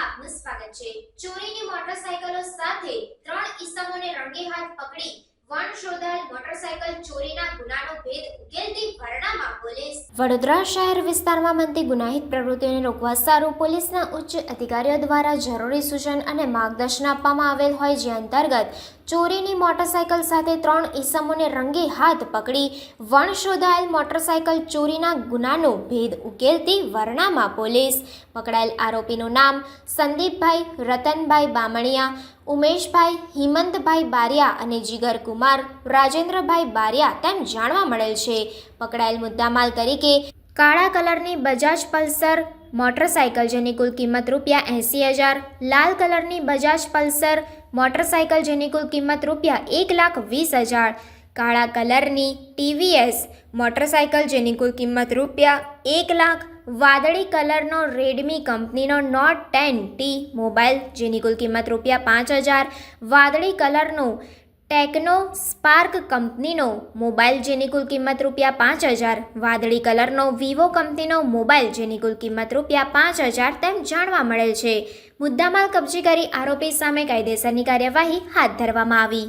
આપનું સ્વાગત છે. ચોરીની મોટરસાયકલો સાથે ત્રણ ઈસમોને રંગે હાથ પકડી વન શોધાયેલ મોટરસાયકલ ચોરીના ગુનાનો ભેદ ઉકેલતી ભરણામાં પોલીસ. વડોદરા શહેર વિસ્તારમાં બનતી ગુનાહિત પ્રવૃત્તિઓને રોકવા સારું પોલીસના ઉચ્ચ અધિકારીઓ દ્વારા જરૂરી સૂચન અને માર્ગદર્શન આપવામાં આવેલ હોય જે અંતર્ગત ચોરીની મોટરસાયકલ સાથે ત્રણ ઈસમોને રંગે હાથ પકડી. વણ શોધાયેલ મોટરસાયકલ ચોરીના ગુનાનો ભેદ ઉકેલતી વરણામાં પોલીસ. પકડાયેલ આરોપીનું નામ સંદીપભાઈ, રતનભાઈ બામણિયા, ઉમેશભાઈ, હિમંતભાઈ બારિયા અને જીગર કુમાર, રાજેન્દ્રભાઈ બારિયા તેમ જાણવા મળેલ છે. પકડાયેલ મુદ્દામાલ તરીકે કાળા કલરની બજાજ પલ્સર, મોટરસાયકલ જેની કુલ કિંમત રૂપિયા એંસી હજાર, લાલ કલરની બજાજ પલ્સર મોટરસાયકલ જેની કુલ કિંમત રૂપિયા એક લાખ વીસ હજાર. કાળા કલરની ટીવીએસ મોટરસાયકલ જેની કુલ કિંમત રૂપિયા એક લાખ. વાદળી કલરનો રેડમી કંપનીનો નોટ ટેન ટી મોબાઈલ જેની કુલ કિંમત રૂપિયા પાંચ હજાર. વાદળી કલરનો ટેકનો સ્પાર્ક કંપનીનો મોબાઈલ જેની કુલ કિંમત રૂપિયા પાંચ હજાર, વાદળી કલરનો વિવો કંપનીનો મોબાઈલ જેની કુલ કિંમત રૂપિયા પાંચ હજાર તેમ જાણવા મળેલ છે. મુદ્દામાલ કબજે કરી આરોપી સામે કાયદેસરની કાર્યવાહી હાથ ધરવામાં આવી.